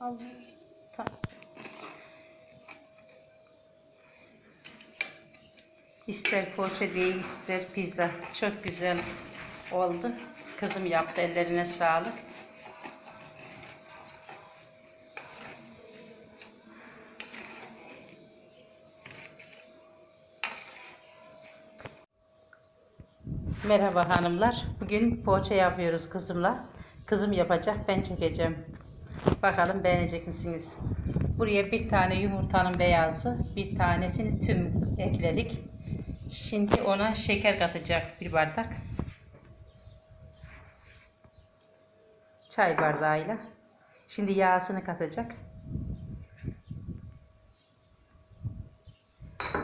Al. Tamam. İster poğaça değil ister pizza. Çok güzel oldu. Kızım yaptı ellerine sağlık. Merhaba hanımlar. Bugün poğaça yapıyoruz kızımla. Kızım yapacak, ben çekeceğim. Bakalım beğenecek misiniz? Buraya bir tane yumurtanın beyazı, bir tanesini tüm ekledik. Şimdi ona şeker katacak bir bardak. Çay bardağıyla. Şimdi yağsını katacak.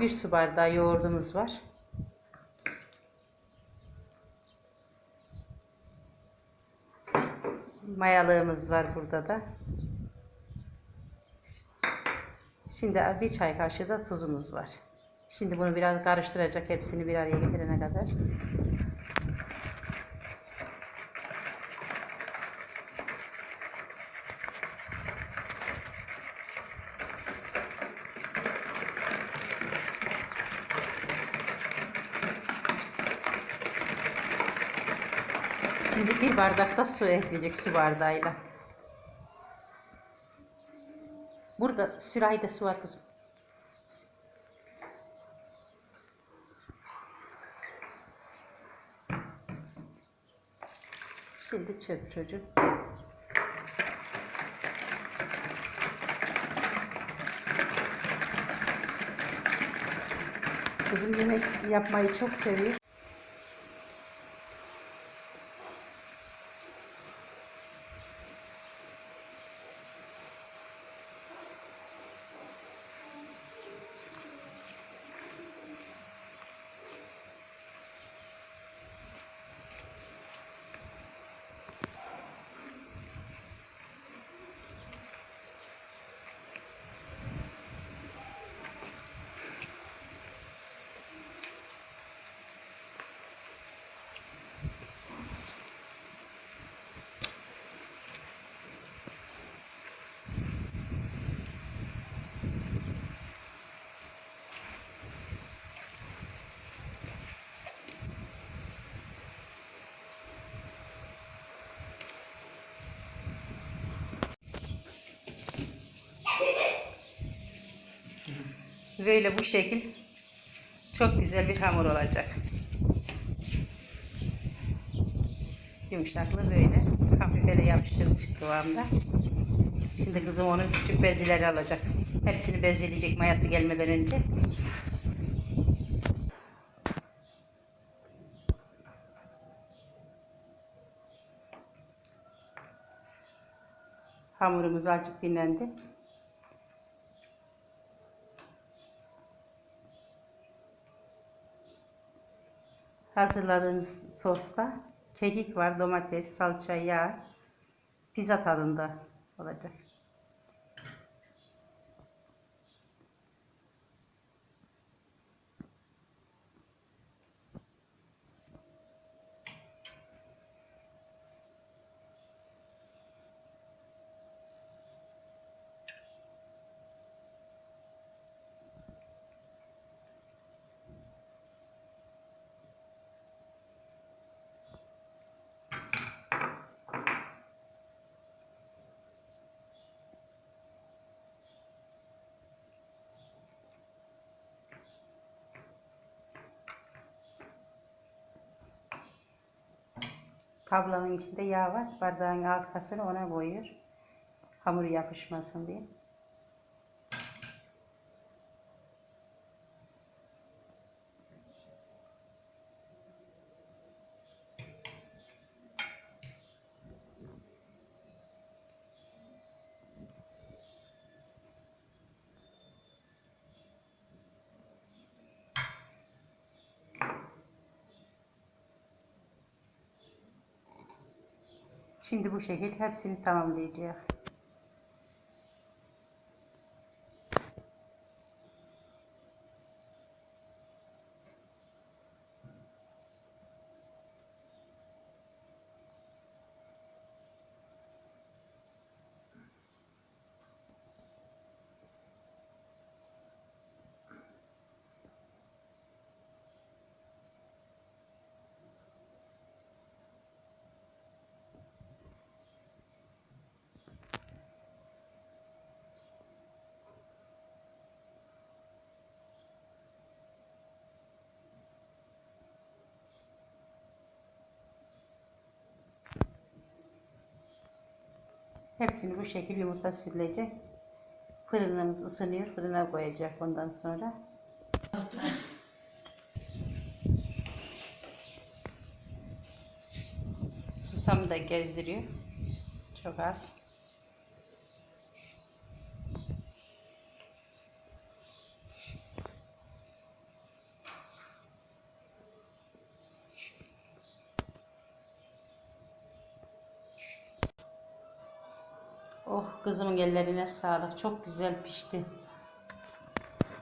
Bir su bardağı yoğurdumuz var. Mayalığımız var burada da. Şimdi bir çay kaşığı da tuzumuz var. Şimdi bunu biraz karıştıracak hepsini bir araya getirene kadar. Şimdi bir bardak da su ekleyecek su bardağıyla. Burada sürahide su var kızım. Şimdi çırp çocuk. Kızım yemek yapmayı çok seviyor. Böyle bu şekil çok güzel bir hamur olacak. Yumuşaklığı böyle. Hafif böyle yapıştırmış kıvamda. Şimdi kızım onu küçük bezileri alacak. Hepsini bezeleyecek mayası gelmeden önce. Hamurumuz azıcık dinlendi. Hazırladığımız sosta kekik var, domates, salça, yağ, pizza tadında olacak. Tablanın içinde yağ var. Bardağın arkasını ona koyuyor. Hamur yapışmasın diye. Şimdi bu şekil hepsini tamamlayacak. Hepsini bu şekilde yumurta sürülecek. Fırınımız ısınıyor. Fırına koyacak ondan sonra. Susamı da gezdiriyor. Çok az. Oh kızımın ellerine sağlık. Çok güzel pişti.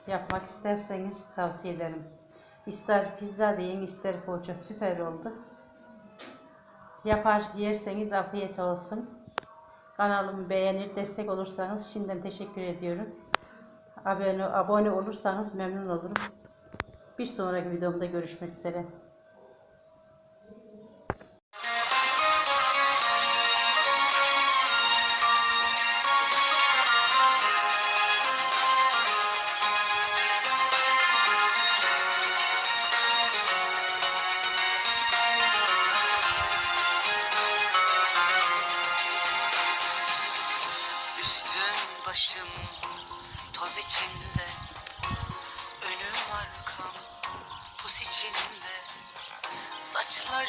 Yapmak isterseniz tavsiye ederim. İster pizza deyin ister poğaça süper oldu. Yapar yerseniz afiyet olsun. Kanalımı beğenir, destek olursanız şimdiden teşekkür ediyorum. Abone, abone olursanız memnun olurum. Bir sonraki videomda görüşmek üzere. question